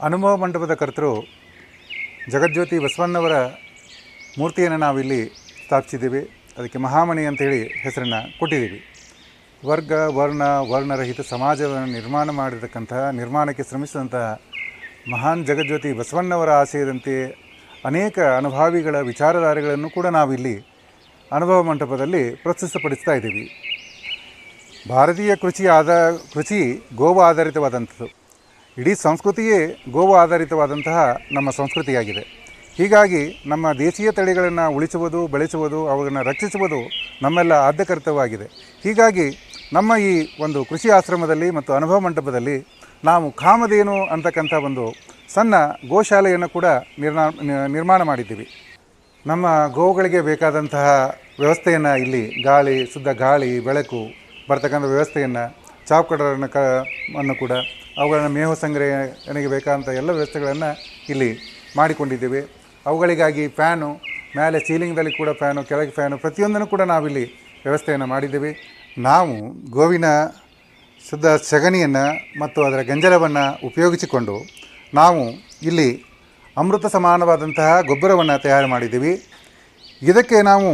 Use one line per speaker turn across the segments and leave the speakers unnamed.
ಅನುಭವ ಮಂಟಪದ ಕರ್ತರು ಜಗಜ್ಯೋತಿ ಬಸವಣ್ಣವರ ಮೂರ್ತಿಯನ್ನು ನಾವಿಲ್ಲಿ ಸ್ಥಾಪಿಸಿದ್ದೀವಿ. ಅದಕ್ಕೆ ಮಹಾಮಣಿ ಅಂತೇಳಿ ಹೆಸರನ್ನು ಕೊಟ್ಟಿದ್ದೀವಿ. ವರ್ಗ, ವರ್ಣ, ವರ್ಣರಹಿತ ಸಮಾಜವನ್ನು ನಿರ್ಮಾಣ ಮಾಡಿರ್ತಕ್ಕಂತಹ, ನಿರ್ಮಾಣಕ್ಕೆ ಶ್ರಮಿಸಿದಂತಹ ಮಹಾನ್ ಜಗಜ್ಯೋತಿ ಬಸವಣ್ಣವರ ಆಶಯದಂತೆ ಅನೇಕ ಅನುಭಾವಿಗಳ ವಿಚಾರಧಾರೆಗಳನ್ನು ಕೂಡ ನಾವಿಲ್ಲಿ ಅನುಭವ ಮಂಟಪದಲ್ಲಿ ಪ್ರಸ್ತುತಪಡಿಸ್ತಾ ಇದ್ದೀವಿ. ಭಾರತೀಯ ಕೃಷಿ ಆದ, ಕೃಷಿ ಗೋವು ಆಧಾರಿತವಾದಂಥದ್ದು. ಇಡೀ ಸಂಸ್ಕೃತಿಯೇ ಗೋವಾ ಆಧಾರಿತವಾದಂತಹ ನಮ್ಮ ಸಂಸ್ಕೃತಿಯಾಗಿದೆ. ಹೀಗಾಗಿ ನಮ್ಮ ದೇಶೀಯ ತಳಿಗಳನ್ನು ಉಳಿಸುವುದು, ಬೆಳೆಸುವುದು, ಅವುಗಳನ್ನು ರಕ್ಷಿಸುವುದು ನಮ್ಮೆಲ್ಲ ಆದ್ಯ ಕರ್ತವ್ಯವಾಗಿದೆ. ಹೀಗಾಗಿ ನಮ್ಮ ಈ ಒಂದು ಕೃಷಿ ಆಶ್ರಮದಲ್ಲಿ ಮತ್ತು ಅನುಭವ ಮಂಟಪದಲ್ಲಿ ನಾವು ಕಾಮಧೇನು ಅಂತಕ್ಕಂಥ ಒಂದು ಸಣ್ಣ ಗೋಶಾಲೆಯನ್ನು ಕೂಡ ನಿರ್ಮಾ, ನಿರ್ಮಾಣ ಮಾಡಿದ್ದೀವಿ. ನಮ್ಮ ಗೋವುಗಳಿಗೆ ಬೇಕಾದಂತಹ ವ್ಯವಸ್ಥೆಯನ್ನು ಇಲ್ಲಿ ಗಾಳಿ, ಶುದ್ಧ ಗಾಳಿ, ಬೆಳಕು ಬರ್ತಕ್ಕಂಥ ವ್ಯವಸ್ಥೆಯನ್ನು ಚಾವುಕಡರನ್ನು ಕ ಅನ್ನು ಕೂಡ ಅವುಗಳನ್ನು ಮೇವು ಸಂಗ್ರಹಣೆಗೆ ಬೇಕಾದಂಥ ಎಲ್ಲ ವ್ಯವಸ್ಥೆಗಳನ್ನು ಇಲ್ಲಿ ಮಾಡಿಕೊಂಡಿದ್ದೇವೆ. ಅವುಗಳಿಗಾಗಿ ಫ್ಯಾನು, ಮೇಲೆ ಸೀಲಿಂಗ್ದಲ್ಲಿ ಕೂಡ ಫ್ಯಾನು, ಕೆಳಗೆ ಫ್ಯಾನು ಪ್ರತಿಯೊಂದನ್ನು ಕೂಡ ನಾವಿಲ್ಲಿ ವ್ಯವಸ್ಥೆಯನ್ನು ಮಾಡಿದ್ದೇವೆ. ನಾವು ಗೋವಿನ ಶುದ್ಧ ಸಗಣಿಯನ್ನು ಮತ್ತು ಅದರ ಗಂಜಲವನ್ನು ಉಪಯೋಗಿಸಿಕೊಂಡು ನಾವು ಇಲ್ಲಿ ಅಮೃತ ಸಮಾನವಾದಂತಹ ಗೊಬ್ಬರವನ್ನು ತಯಾರು ಮಾಡಿದ್ದೀವಿ. ಇದಕ್ಕೆ ನಾವು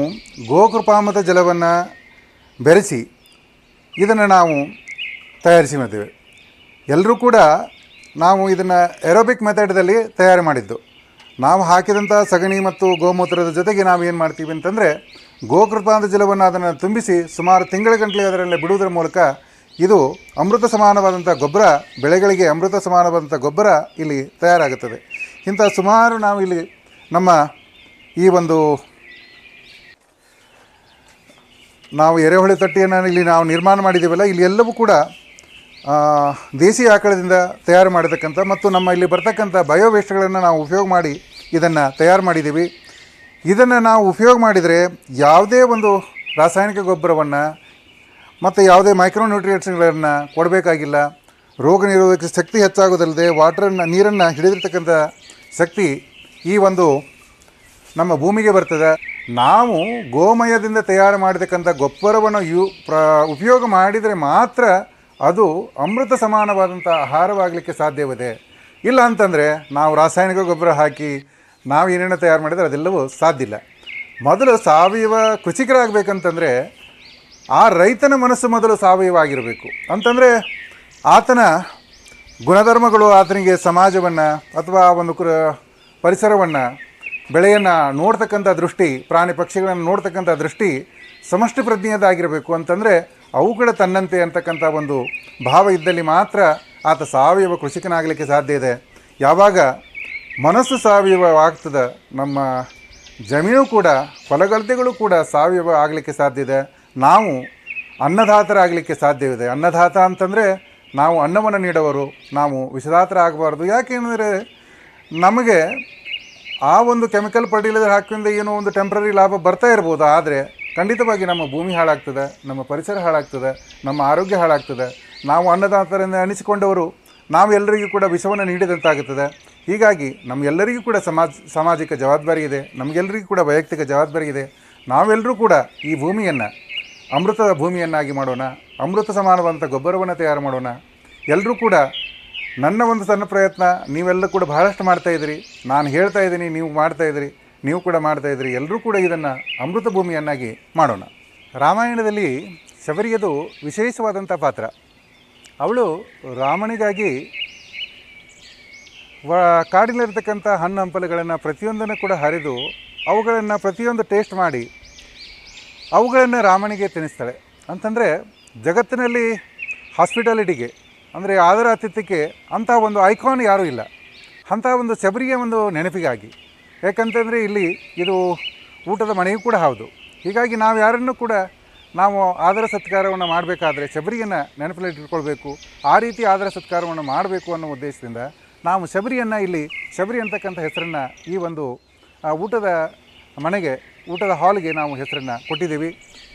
ಗೋಕೃಪಾಮದ ಜಲವನ್ನು ಬೆರೆಸಿ, ಇದನ್ನು ನಾವು ತಯಾರಿಸಿ ಮಾಡ್ತೀವಿ. ಎಲ್ಲರೂ ಕೂಡ ನಾವು ಇದನ್ನು ಎರೋಬಿಕ್ ಮೆಥಡ್ದಲ್ಲಿ ತಯಾರು ಮಾಡಿದ್ದು. ನಾವು ಹಾಕಿದಂಥ ಸಗಣಿ ಮತ್ತು ಗೋಮೂತ್ರದ ಜೊತೆಗೆ ನಾವು ಏನು ಮಾಡ್ತೀವಿ ಅಂತಂದರೆ ಗೋಕೃಪಾಂಧ ಜಲವನ್ನು ಅದನ್ನು ತುಂಬಿಸಿ ಸುಮಾರು ತಿಂಗಳ ಗಂಟಲೆ ಅದರಲ್ಲಿ ಬಿಡುವುದರ ಮೂಲಕ ಇದು ಅಮೃತ ಸಮಾನವಾದಂಥ ಗೊಬ್ಬರ, ಬೆಳೆಗಳಿಗೆ ಅಮೃತ ಸಮಾನವಾದಂಥ ಗೊಬ್ಬರ ಇಲ್ಲಿ ತಯಾರಾಗುತ್ತದೆ. ಇಂಥ ಸುಮಾರು ನಾವು ಇಲ್ಲಿ ನಮ್ಮ ಈ ಒಂದು ನಾವು ಎರೆಹುಳಿ ತಟ್ಟೆಯನ್ನು ಇಲ್ಲಿ ನಾವು ನಿರ್ಮಾಣ ಮಾಡಿದ್ದೀವಲ್ಲ, ಇಲ್ಲಿ ಎಲ್ಲವೂ ಕೂಡ ದೇಸಿ ಆಕಳದಿಂದ ತಯಾರು ಮಾಡತಕ್ಕಂಥ ಮತ್ತು ನಮ್ಮ ಇಲ್ಲಿ ಬರ್ತಕ್ಕಂಥ ಬಯೋ ವೇಸ್ಟ್ಗಳನ್ನು ನಾವು ಉಪಯೋಗ ಮಾಡಿ ಇದನ್ನು ತಯಾರು ಮಾಡಿದ್ದೀವಿ. ಇದನ್ನು ನಾವು ಉಪಯೋಗ ಮಾಡಿದರೆ ಯಾವುದೇ ಒಂದು ರಾಸಾಯನಿಕ ಗೊಬ್ಬರವನ್ನು ಮತ್ತು ಯಾವುದೇ ಮೈಕ್ರೋ ನ್ಯೂಟ್ರಿಯೆಂಟ್ಸ್ಗಳನ್ನು ಕೊಡಬೇಕಾಗಿಲ್ಲ. ರೋಗ ನಿರೋಧಕ ಶಕ್ತಿ ಹೆಚ್ಚಾಗೋದಲ್ಲದೆ ವಾಟ್ರನ್ನು ನೀರನ್ನು ಹಿಡಿದಿರ್ತಕ್ಕಂಥ ಶಕ್ತಿ ಈ ಒಂದು ನಮ್ಮ ಭೂಮಿಗೆ ಬರ್ತದೆ. ನಾವು ಗೋಮಯದಿಂದ ತಯಾರು ಮಾಡಿದಕ್ಕಂಥ ಗೊಬ್ಬರವನ್ನು ಯು, ಪ್ರ, ಉಪಯೋಗ ಮಾಡಿದರೆ ಮಾತ್ರ ಅದು ಅಮೃತ ಸಮಾನವಾದಂಥ ಆಹಾರವಾಗಲಿಕ್ಕೆ ಸಾಧ್ಯವಿದೆ. ಇಲ್ಲ ಅಂತಂದರೆ ನಾವು ರಾಸಾಯನಿಕ ಗೊಬ್ಬರ ಹಾಕಿ ನಾವು ಏನೇನೋ ತಯಾರು ಮಾಡಿದರೆ ಅದೆಲ್ಲವೂ ಸಾಧ್ಯ ಇಲ್ಲ. ಮೊದಲು ಸಾವಯವ ಕೃಷಿಕರಾಗಬೇಕಂತಂದರೆ ಆ ರೈತನ ಮನಸ್ಸು ಮೊದಲು ಸಾವಯವ ಆಗಿರಬೇಕು ಅಂತಂದರೆ ಆತನ ಗುಣಧರ್ಮಗಳು ಆತನಿಗೆ ಸಮಾಜವನ್ನು ಅಥವಾ ಆ ಒಂದು ಪರಿಸರವನ್ನು, ಬೆಳೆಯನ್ನು ನೋಡ್ತಕ್ಕಂಥ ದೃಷ್ಟಿ, ಪ್ರಾಣಿ ಪಕ್ಷಿಗಳನ್ನು ನೋಡ್ತಕ್ಕಂಥ ದೃಷ್ಟಿ ಸಮಷ್ಟಿ ಪ್ರಜ್ಞೆಯದಾಗಿರಬೇಕು ಅಂತಂದರೆ ಅವುಗಳ ತನ್ನಂತೆ ಅಂತಕ್ಕಂಥ ಒಂದು ಭಾವ ಇದ್ದಲ್ಲಿ ಮಾತ್ರ ಆತ ಸಾವಯವ ಕೃಷಿಕನಾಗಲಿಕ್ಕೆ ಸಾಧ್ಯ ಇದೆ. ಯಾವಾಗ ಮನಸ್ಸು ಸಾವಯವ ಆಗ್ತದೆ ನಮ್ಮ ಜಮೀನು ಕೂಡ ಫಲಗದ್ದೆಗಳು ಕೂಡ ಸಾವಯವ ಆಗಲಿಕ್ಕೆ ಸಾಧ್ಯ ಇದೆ. ನಾವು ಅನ್ನದಾತರಾಗಲಿಕ್ಕೆ ಸಾಧ್ಯವಿದೆ. ಅನ್ನದಾತ ಅಂತಂದರೆ ನಾವು ಅನ್ನವನ್ನು ನೀಡವರು ನಾವು ವಿಷದಾತರಾಗಬಾರ್ದು ಯಾಕೆಂದರೆ ನಮಗೆ ಆ ಒಂದು ಕೆಮಿಕಲ್ ಫರ್ಟಿಲೈಸರ್ ಹಾಕಿಂದ ಏನೋ ಒಂದು ಟೆಂಪ್ರರಿ ಲಾಭ ಬರ್ತಾ ಇರ್ಬೋದು. ಆದರೆ ಖಂಡಿತವಾಗಿ ನಮ್ಮ ಭೂಮಿ ಹಾಳಾಗ್ತದೆ, ನಮ್ಮ ಪರಿಸರ ಹಾಳಾಗ್ತದೆ, ನಮ್ಮ ಆರೋಗ್ಯ ಹಾಳಾಗ್ತದೆ. ನಾವು ಅನ್ನದಾತರಿಂದ ಅನಿಸಿಕೊಂಡವರು ನಾವೆಲ್ಲರಿಗೂ ಕೂಡ ವಿಷವನ್ನು ನೀಡಿದಂತಾಗುತ್ತದೆ. ಹೀಗಾಗಿ ನಮಗೆಲ್ಲರಿಗೂ ಕೂಡ ಸಮಾಜ, ಸಾಮಾಜಿಕ ಜವಾಬ್ದಾರಿ ಇದೆ, ನಮಗೆಲ್ಲರಿಗೂ ಕೂಡ ವೈಯಕ್ತಿಕ ಜವಾಬ್ದಾರಿ ಇದೆ. ನಾವೆಲ್ಲರೂ ಕೂಡ ಈ ಭೂಮಿಯನ್ನು, ಅಮೃತದ ಭೂಮಿಯನ್ನಾಗಿ ಮಾಡೋಣ, ಅಮೃತ ಸಮಾನವಾದಂಥ ಗೊಬ್ಬರವನ್ನು ತಯಾರು ಮಾಡೋಣ. ಎಲ್ಲರೂ ಕೂಡ ನನ್ನ ಒಂದು ಸಣ್ಣ ಪ್ರಯತ್ನ ನೀವೆಲ್ಲ ಕೂಡ ಬಹಳಷ್ಟು ಮಾಡ್ತಾಯಿದ್ದೀರಿ ನಾನು ಹೇಳ್ತಾ ಇದ್ದೀನಿ, ನೀವು ಮಾಡ್ತಾ ಇದ್ದೀರಿ. ನೀವು ಕೂಡ ಮಾಡ್ತಾ ಇದ್ರಿ ಎಲ್ಲರೂ ಕೂಡ ಇದನ್ನು ಅಮೃತ ಭೂಮಿಯನ್ನಾಗಿ ಮಾಡೋಣ. ರಾಮಾಯಣದಲ್ಲಿ ಶಬರಿಯದು ವಿಶೇಷವಾದಂಥ ಪಾತ್ರ. ಅವಳು ರಾಮನಿಗಾಗಿ ವ, ಕಾಡಿನಲ್ಲಿರ್ತಕ್ಕಂಥ ಹಣ್ಣು ಹಂಪಲುಗಳನ್ನು ಪ್ರತಿಯೊಂದನ್ನು ಕೂಡ ಹರಿದು ಅವುಗಳನ್ನು ಪ್ರತಿಯೊಂದು ಟೇಸ್ಟ್ ಮಾಡಿ ಅವುಗಳನ್ನು ರಾಮನಿಗೆ ತಿನ್ನಿಸ್ತಾಳೆ. ಅಂತಂದರೆ ಜಗತ್ತಿನಲ್ಲಿ ಹಾಸ್ಪಿಟಾಲಿಟಿಗೆ, ಅಂದರೆ ಆದರ ಆತಿಥ್ಯಕ್ಕೆ ಅಂಥ ಒಂದು ಐಕಾನ್ ಯಾರೂ ಇಲ್ಲ. ಅಂಥ ಒಂದು ಶಬರಿಯ ಒಂದು ನೆನಪಿಗಾಗಿ. ಯಾಕಂತಂದರೆ ಇಲ್ಲಿ ಇದು ಊಟದ ಮನೆಯೂ ಕೂಡ ಹೌದು. ಹೀಗಾಗಿ ನಾವು ಯಾರನ್ನು ಕೂಡ ನಾವು ಆದರ ಸತ್ಕಾರವನ್ನು ಮಾಡಬೇಕಾದ್ರೆ ಶಬರಿಯನ್ನು ನೆನಪಲ್ಲಿಟ್ಟುಕೊಳ್ಬೇಕು ಆ ರೀತಿ ಆದರ ಸತ್ಕಾರವನ್ನು ಮಾಡಬೇಕು ಅನ್ನೋ ಉದ್ದೇಶದಿಂದ ನಾವು ಶಬರಿಯನ್ನು ಇಲ್ಲಿ, ಶಬರಿ ಅಂತಕ್ಕಂಥ ಹೆಸರನ್ನು ಈ ಒಂದು ಊಟದ ಮನೆಗೆ, ಊಟದ ಹಾಲ್ಗೆ ನಾವು ಹೆಸರನ್ನು ಕೊಟ್ಟಿದ್ದೀವಿ.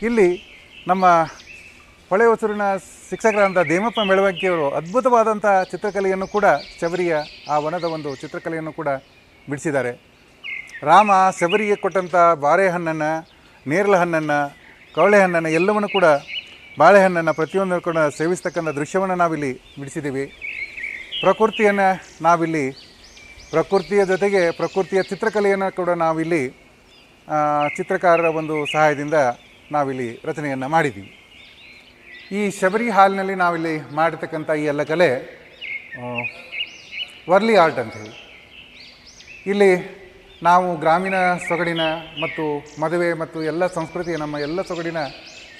ಇಲ್ಲಿ ನಮ್ಮ ಹೊಳೆ ಹೊಸೂರಿನ ಶಿಕ್ಷಕರಾದಂಥ ದೇಮಪ್ಪ ಮೆಳವಂಕಿಯವರು ಅದ್ಭುತವಾದಂಥ ಚಿತ್ರಕಲೆಯನ್ನು ಕೂಡ ಶಬರಿಯ ಆ ವನದ ಒಂದು ಚಿತ್ರಕಲೆಯನ್ನು ಕೂಡ ಬಿಡಿಸಿದ್ದಾರೆ. ರಾಮ ಶಬರಿಗೆ ಕೊಟ್ಟಂಥ ಬಾಳೆಹಣ್ಣನ್ನು ನೇರಳೆ ಹಣ್ಣನ್ನು ಕವಳೆ ಹಣ್ಣನ್ನು ಎಲ್ಲವನ್ನು ಕೂಡ ಬಾಳೆಹಣ್ಣನ್ನು ಪ್ರತಿಯೊಂದನ್ನು ಕೂಡ ಸೇವಿಸ್ತಕ್ಕಂಥ ದೃಶ್ಯವನ್ನು ನಾವಿಲ್ಲಿ ಬಿಡಿಸಿದ್ದೀವಿ. ಪ್ರಕೃತಿಯನ್ನು ನಾವಿಲ್ಲಿ, ಪ್ರಕೃತಿಯ ಜೊತೆಗೆ ಪ್ರಕೃತಿಯ ಚಿತ್ರಕಲೆಯನ್ನು ಕೂಡ ನಾವಿಲ್ಲಿ ಚಿತ್ರಕಾರರ ಒಂದು ಸಹಾಯದಿಂದ ನಾವಿಲ್ಲಿ ರಚನೆಯನ್ನು ಮಾಡಿದ್ದೀವಿ. ಈ ಶಬರಿ ಹಾಲ್ನಲ್ಲಿ ನಾವಿಲ್ಲಿ ಮಾಡಿರ್ತಕ್ಕಂಥ ಈ ಎಲ್ಲ ಕಲೆ ವರ್ಲಿ ಆರ್ಟ್ ಅಂತ ಹೇಳಿ. ಇಲ್ಲಿ ನಾವು ಗ್ರಾಮೀಣ ಸೊಗಡಿನ ಮತ್ತು ಮದುವೆ ಮತ್ತು ಎಲ್ಲ ಸಂಸ್ಕೃತಿಯ ನಮ್ಮ ಎಲ್ಲ ಸೊಗಡಿನ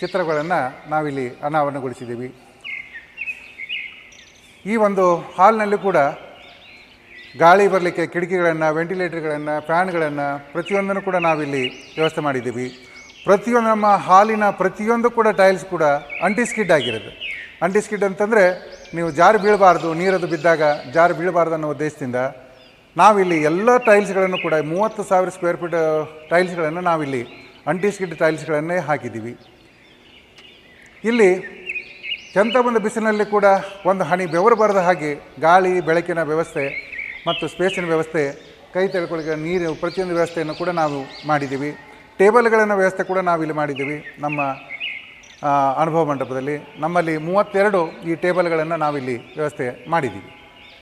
ಚಿತ್ರಗಳನ್ನು ನಾವಿಲ್ಲಿ ಅನಾವರಣಗೊಳಿಸಿದ್ದೀವಿ. ಈ ಒಂದು ಹಾಲ್ನಲ್ಲಿ ಕೂಡ ಗಾಳಿ ಬರಲಿಕ್ಕೆ ಕಿಟಕಿಗಳನ್ನು, ವೆಂಟಿಲೇಟರ್ಗಳನ್ನು, ಫ್ಯಾನ್ಗಳನ್ನು ಪ್ರತಿಯೊಂದನ್ನು ಕೂಡ ನಾವಿಲ್ಲಿ ವ್ಯವಸ್ಥೆ ಮಾಡಿದ್ದೀವಿ. ಪ್ರತಿಯೊಂದು ನಮ್ಮ ಹಾಲಿನ ಪ್ರತಿಯೊಂದು ಕೂಡ ಟೈಲ್ಸ್ ಕೂಡ ಅಂಟಿಸ್ಕಿಡ್ ಆಗಿರೋದು. ಅಂಟಿಸ್ಕಿಡ್ ಅಂತಂದರೆ ನೀವು ಜಾರು ಬೀಳಬಾರ್ದು, ನೀರದು ಬಿದ್ದಾಗ ಜಾರು ಬೀಳಬಾರ್ದು ಅನ್ನೋ ಉದ್ದೇಶದಿಂದ ನಾವಿಲ್ಲಿ ಎಲ್ಲ ಟೈಲ್ಸ್ಗಳನ್ನು ಕೂಡ ಮೂವತ್ತು ಸಾವಿರ ಸ್ಕ್ವೇರ್ ಫೀಟ್ ಟೈಲ್ಸ್ಗಳನ್ನು ನಾವಿಲ್ಲಿ ಅಂಟಿಸ್ಕಿಡ್ ಟೈಲ್ಸ್ಗಳನ್ನೇ ಹಾಕಿದ್ದೀವಿ. ಇಲ್ಲಿ ಕೆಂತ ಬಂದ ಬಿಸಿಲಿನಲ್ಲಿ ಕೂಡ ಒಂದು ಹಣಿ ಬೆವರು ಬರದ ಹಾಗೆ ಗಾಳಿ, ಬೆಳಕಿನ ವ್ಯವಸ್ಥೆ ಮತ್ತು ಸ್ಪೇಸಿನ ವ್ಯವಸ್ಥೆ, ಕೈ ತೊಳ್ಕೊಳ್ಳಿಕ್ಕೆ ನೀರು, ಪ್ರತಿಯೊಂದು ವ್ಯವಸ್ಥೆಯನ್ನು ಕೂಡ ನಾವು ಮಾಡಿದ್ದೀವಿ. ಟೇಬಲ್ಗಳನ್ನು ವ್ಯವಸ್ಥೆ ಕೂಡ ನಾವಿಲ್ಲಿ ಮಾಡಿದ್ದೀವಿ ನಮ್ಮ ಅನುಭವ ಮಂಟಪದಲ್ಲಿ. ನಮ್ಮಲ್ಲಿ ಮೂವತ್ತೆರಡು ಈ ಟೇಬಲ್ಗಳನ್ನು ನಾವಿಲ್ಲಿ ವ್ಯವಸ್ಥೆ ಮಾಡಿದ್ದೀವಿ.